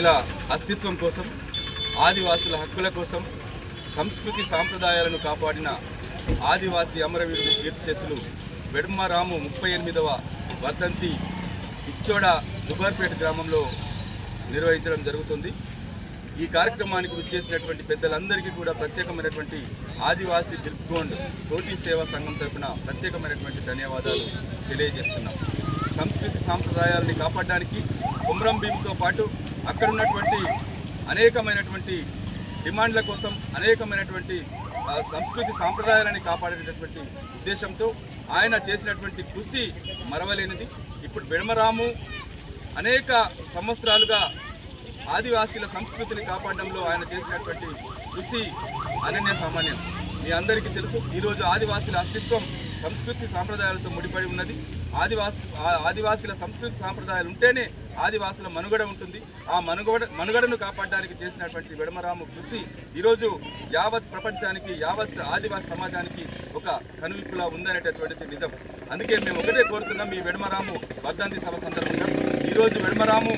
ఆదివాసీల అస్తిత్వం కోసం ఆదివాసుల హక్కుల కోసం సంస్కృతి సాంప్రదాయాలను కాపాడిన ఆదివాసీ అమరవీరుడు కీర్తిశేషులు వెడమరాము ముప్పై ఎనిమిదవ వర్ధంతి ఇచ్చోడ దుబార్పేట గ్రామంలో నిర్వహించడం జరుగుతుంది. ఈ కార్యక్రమానికి వచ్చేసినటువంటి పెద్దలందరికీ కూడా ప్రత్యేకమైనటువంటి ఆదివాసీ దిల్గోండ్ కోటి సేవా సంఘం తరపున ప్రత్యేకమైనటువంటి ధన్యవాదాలు తెలియజేస్తున్నాం. సంస్కృతి సాంప్రదాయాలని కాపాడడానికి కుమ్రం భీమ్తో పాటు అక్కడ ఉన్నటువంటి అనేకమైనటువంటి డిమాండ్ల కోసం అనేకమైనటువంటి సంస్కృతి సాంప్రదాయాలని కాపాడేటటువంటి ఉద్దేశంతో ఆయన చేసినటువంటి కృషి మరవలేనిది. ఇప్పుడు బెడమరాము అనేక సంవత్సరాలుగా ఆదివాసీల సంస్కృతిని కాపాడడంలో ఆయన చేసినటువంటి కృషి అనన్య సామాన్యం. మీ అందరికీ తెలుసు ఈరోజు ఆదివాసీల అస్తిత్వం సంస్కృతి సాంప్రదాయాలతో ముడిపడి ఉన్నది. ఆదివాసి ఆ- ఆదివాసీల సంస్కృతి సాంప్రదాయాలు ఉంటేనే ఆదివాసుల మనుగడ ఉంటుంది. ఆ మనుగడ మనుగడను కాపాడడానికి చేసినటువంటి వెడమరాము కృషి ఈరోజు యావత్ ప్రపంచానికి యావత్ ఆదివాసి సమాజానికి ఒక కనువిప్పులా ఉందనేటటువంటిది నిజం. అందుకే మేము ఒకటే కోరుతున్నాం ఈ వెడమరాము వర్ధంతి సభ సందర్భంగా. ఈరోజు వెడమరాము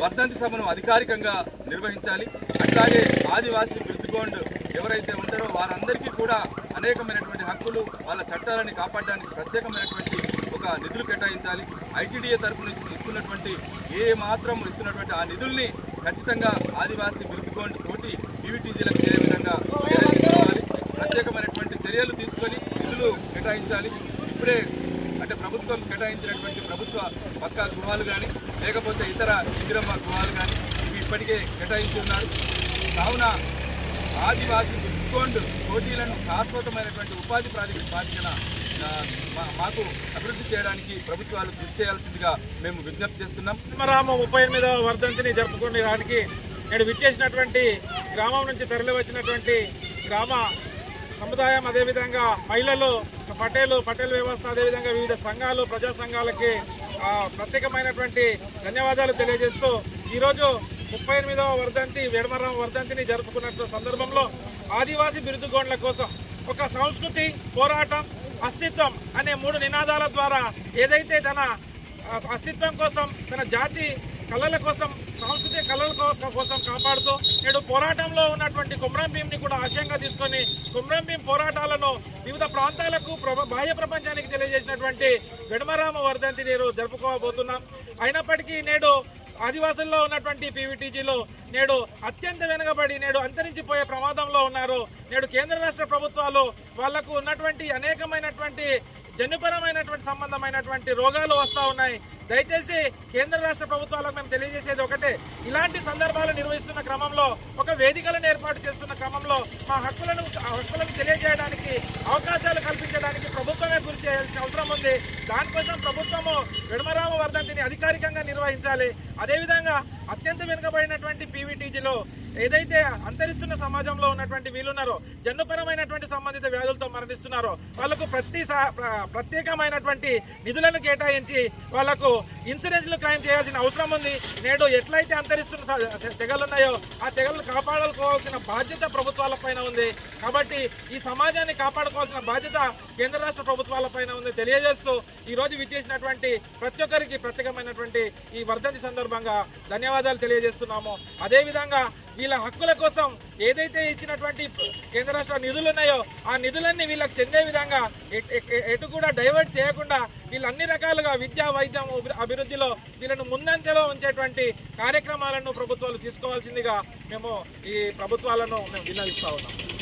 వర్ధంతి సభను అధికారికంగా నిర్వహించాలి. అట్లాగే ఆదివాసీ బిర్దుగోండ్ ఎవరైతే ఉంటారో వారందరికీ కూడా అనేకమైనటువంటి హక్కులు వాళ్ళ చట్టాలని కాపాడడానికి ప్రత్యేకమైనటువంటి ఒక నిధులు కేటాయించాలి. ఐటీడీఏ తరపు నుంచి ఇస్తున్నటువంటి ఏ మాత్రం ఇస్తున్నటువంటి ఆ నిధుల్ని ఖచ్చితంగా ఆదివాసీ బిర్దుగోండ్ తోటి పీవీటీజీలకు చేరే విధంగా ప్రత్యేకమైనటువంటి చర్యలు తీసుకొని నిధులు కేటాయించాలి. ఇప్పుడే అంటే ప్రభుత్వం కేటాయించినటువంటి ప్రభుత్వ పక్కా గృహాలు కానీ లేకపోతే ఇతర ఇందిరమ్మ గృహాలు కానీ ఇప్పటికే కేటాయించున్నారు. కావున ఆదివాసీ డిస్కౌంట్ పోటీలను శాశ్వతమైనటువంటి ఉపాధి ప్రాజెక్టు బాధ్యతన మా- మాకు అభివృద్ధి చేయడానికి ప్రభుత్వాలు కృషి చేయాల్సిందిగా మేము విజ్ఞప్తి చేస్తున్నాం. రామ ముప్పై ఎనిమిదవ వర్ధంతిని జరుపుకునే దానికి నేడు విచ్చేసినటువంటి గ్రామం నుంచి తరలి వచ్చినటువంటి గ్రామ సముదాయం అదేవిధంగా మహిళలు పటేలు పటేల్ వ్యవస్థ అదేవిధంగా వివిధ సంఘాలు ప్రజా సంఘాలకి ప్రత్యేకమైనటువంటి ధన్యవాదాలు తెలియజేస్తూ ఈరోజు ముప్పై ఎనిమిదవ వర్ధంతి వేడమరం వర్ధంతిని జరుపుకున్న సందర్భంలో ఆదివాసీ బిరుదుగోండ్ల కోసం ఒక సంస్కృతి పోరాటం అస్తిత్వం అనే మూడు నినాదాల ద్వారా ఏదైతే తన అస్తిత్వం కోసం తన జాతి కళల కోసం సాంస్కృతిక కళల కోసం కాపాడుతూ నేడు పోరాటంలో ఉన్నటువంటి కుమ్రం భీంని కూడా ఆశయంగా తీసుకొని కుమ్రం భీం పోరాటాలను వివిధ ప్రాంతాలకు ప్ర- బాహ్య ప్రపంచానికి తెలియజేసినటువంటి వెడమరామ వర్ధంతి నేను జరుపుకోబోతున్నాం. అయినప్పటికీ నేడు ఆదివాసుల్లో ఉన్నటువంటి పీవీటీజీలో నేడు అత్యంత వెనుకబడి నేడు అంతరించిపోయే ప్రమాదంలో ఉన్నారు. నేడు కేంద్ర రాష్ట్ర ప్రభుత్వాలు వాళ్ళకు ఉన్నటువంటి అనేకమైనటువంటి జన్యుపరమైనటువంటి సంబంధమైనటువంటి రోగాలు వస్తూ ఉన్నాయి. దయచేసి కేంద్ర రాష్ట్ర ప్రభుత్వాలకు మేము తెలియజేసేది ఒకటే. ఇలాంటి సందర్భాలు నిర్వహిస్తున్న క్రమంలో ఒక వేదికలను ఏర్పాటు చేస్తున్న క్రమంలో మా హక్కులను ఆ హక్కులను తెలియజేయడానికి అవకాశాలు కల్పించడానికి ప్రభుత్వమే గురి చేయాల్సిన అవసరం ఉంది. దానికోసం ప్రభుత్వము విడమరామ వర్ధంతిని అధికారికంగా నిర్వహించాలి. అదేవిధంగా అత్యంత వెనుకబడినటువంటి పీవీటీజీలో ఏదైతే అంతరిస్తున్న సమాజంలో ఉన్నటువంటి వీళ్ళున్నారో జన్యుపరమైనటువంటి సంబంధిత వ్యాధులతో మరణిస్తున్నారో వాళ్ళకు ప్రతి సా- ప్రత్యేకమైనటువంటి నిధులను కేటాయించి వాళ్ళకు ఇన్సూరెన్స్లు క్లెయిమ్ చేయాల్సిన అవసరం ఉంది. నేడు ఎట్లయితే అంతరిస్తున్న తెగలున్నాయో తెగలు ఉన్నాయో ఆ తెగలను కాపాడుకోవాల్సిన బాధ్యత ప్రభుత్వాలపైన ఉంది. కాబట్టి ఈ సమాజాన్ని కాపాడుకోవాల్సిన బాధ్యత కేంద్ర రాష్ట్ర ప్రభుత్వాలపైన ఉంది. తెలియజేస్తూ ఈ రోజు విచ్చేసినటువంటి ప్రతి ఒక్కరికి ప్రత్యేకమైనటువంటి ఈ వర్ధంతి సందర్భంగా ధన్యవాదాలు తెలియజేస్తున్నాము. అదేవిధంగా వీళ్ళ హక్కుల కోసం ఏదైతే ఇచ్చినటువంటి కేంద్ర రాష్ట్ర నిధులు ఉన్నాయో ఆ నిధులన్నీ వీళ్ళకి చెందే విధంగా ఎటు కూడా డైవర్ట్ చేయకుండా వీళ్ళు అన్ని రకాలుగా విద్యా వైద్యం అభివృద్ధిలో వీళ్ళను ముందంజలో ఉంచేటువంటి కార్యక్రమాలను ప్రభుత్వాలు తీసుకోవాల్సిందిగా మేము ఈ ప్రభుత్వాలను మేము విన్నవిస్తా ఉన్నాం.